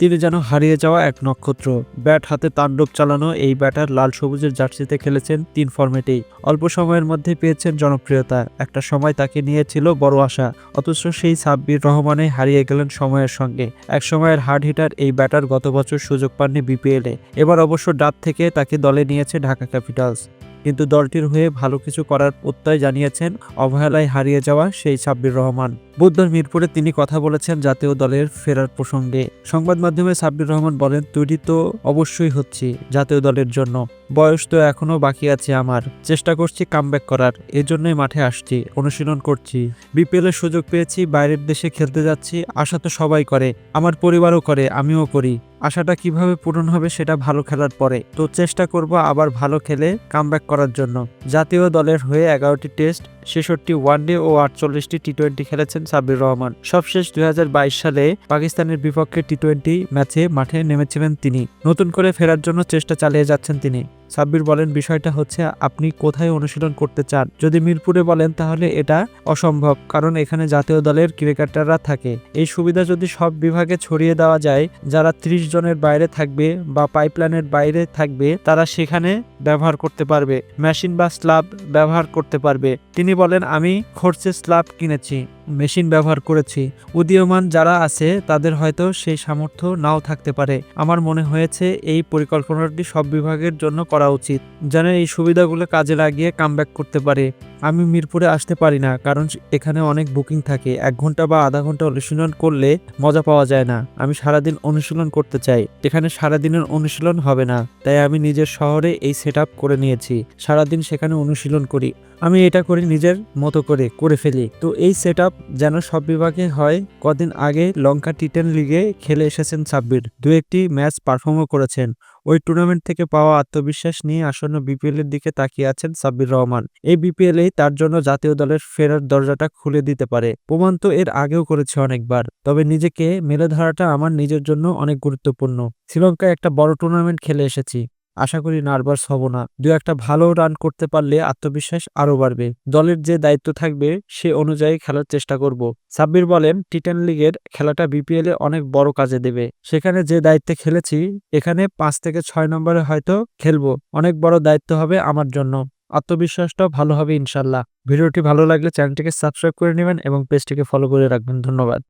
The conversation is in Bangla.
তিনি যেন হারিয়ে যাওয়া এক নক্ষত্র। ব্যাট হাতে তাণ্ডব চালানো এই ব্যাটার লাল সবুজের জার্সিতে খেলেছেন তিন ফর্মেটেই অল্প সময়ের মধ্যে পেয়েছেন জনপ্রিয়তা। একটা সময় তাকে নিয়েছিল বড় আশা। অথচ সেই সাব্বির রহমানে হারিয়ে গেলেন সময়ের সঙ্গে। এক সময়ের হার্ড হিটার এই ব্যাটার গত বছর সুযোগ পাননি বিপিএলে। এবার অবশ্য ডাব থেকে তাকে দলে নিয়েছে ঢাকা ক্যাপিটালস। কিন্তু দলটির হয়ে ভালো কিছু করার প্রত্যয় জানিয়েছেন অবহেলায় হারিয়ে যাওয়া সেই সাব্বির রহমান। বুধবার মিরপুরে তিনি কথা বলেছেন জাতীয় দলের ফেরার প্রসঙ্গে। সংবাদ মাধ্যমে সাব্বির রহমান বলেন, তৈরি তো অবশ্যই হচ্ছি জাতীয় দলের জন্য। বয়স তো এখনও বাকি আছে আমার। চেষ্টা করছি কামব্যাক করার। এজন্যই মাঠে আসছি, অনুশীলন করছি। বিপিএল এর সুযোগ পেয়েছি, বাইরের দেশে খেলতে যাচ্ছি, আশা তো সবাই করে। আমার পরিবারও করে, আমিও করি। আশাটা কীভাবে পূরণ হবে সেটা ভালো খেলার পরে। তো চেষ্টা করব আবার ভালো খেলে কামব্যাক করার জন্য। জাতীয় দলের হয়ে এগারোটি টেস্ট ছেষট্টি ওয়ানডে ও আটচল্লিশটি টি টোয়েন্টি খেলেছেন সাব্বির রহমান। সবশেষ দুই সালে পাকিস্তানের বিপক্ষে টি টোয়েন্টি ম্যাচে মাঠে নেমেছিলেন তিনি। নতুন করে ফেরার জন্য চেষ্টা চালিয়ে যাচ্ছেন তিনি। সাব্বির বলেন, বিষয়টা হচ্ছে, আপনি কোথায় অনুশীলন করতে চান? যদি মিরপুরে বলেন, তাহলে এটা অসম্ভব, কারণ এখানে জাতীয় দলের ক্রিকেটাররা থাকে। এই সুবিধা যদি সব বিভাগে ছড়িয়ে দেওয়া যায়, যারা ত্রিশ জনের বাইরে থাকবে বা পাইপলাইনের বাইরে থাকবে, তারা সেখানে ব্যবহার করতে পারবে। মেশিন বা স্লাব ব্যবহার করতে পারবে। তিনি বলেন আমি খরচে স্ল্যাব কিনেছি। মেশিন ব্যবহার করেছি। উদীয়মান যারা আছে, তাদের হয়তো সেই সামর্থ্য নাও থাকতে পারে। আমার মনে হয়েছে এই পরিকল্পনাটি সব বিভাগের জন্য করা উচিত, যেন এই সুবিধাগুলো কাজে লাগিয়ে কামব্যাক করতে পারে। আমি মিরপুরে আসতে পারি না, কারণ এখানে অনেক বুকিং থাকে। এক ঘণ্টা বা আধা ঘণ্টা অনুশীলন করলে মজা পাওয়া যায় না। আমি সারাদিন অনুশীলন করতে চাই, এখানে সারাদিনের অনুশীলন হবে না। তাই আমি নিজের শহরে এই সেট করে নিয়েছি। সারাদিন সেখানে অনুশীলন করি। আমি এটা করি নিজের মতো করে করে ফেলি। তো এই সেট যেন সব বিভাগে হয়। কদিন আগে লঙ্কা টি টেন লিগে খেলে এসেছেন সাব্বির। দু একটি ম্যাচ পারফর্মও করেছেন। ওই টুর্নামেন্ট থেকে পাওয়া আত্মবিশ্বাস নিয়ে আসন্ন বিপিএল এর দিকে তাকিয়ে আছেন সাব্বির রহমান। এই বিপিএল এই তার জন্য জাতীয় দলের ফেরার দরজাটা খুলে দিতে পারে। প্রমাণ তো এর আগেও করেছে অনেকবার। তবে নিজেকে মেলে ধরাটা আমার নিজের জন্য অনেক গুরুত্বপূর্ণ। শ্রীলঙ্কায় একটা বড় টুর্নামেন্ট খেলে এসেছি। আশা করি নার্ভাস হব না। দু একটা ভালো রান করতে পারলে আত্মবিশ্বাস আরও বাড়বে। দলের যে দায়িত্ব থাকবে, সে অনুযায়ী খেলার চেষ্টা করব। সাব্বির বলেন টি টেন লিগের খেলাটা বিপিএল এ অনেক বড় কাজে দেবে। সেখানে যে দায়িত্বে খেলেছি, এখানে পাঁচ থেকে ছয় নম্বরে হয়তো খেলব। অনেক বড় দায়িত্ব হবে আমার জন্য। আত্মবিশ্বাসটাও ভালো হবে ইনশাল্লাহ। ভিডিওটি ভালো লাগলে চ্যানেলটিকে সাবস্ক্রাইব করে নেবেন এবং পেজটিকে ফলো করে রাখবেন। ধন্যবাদ।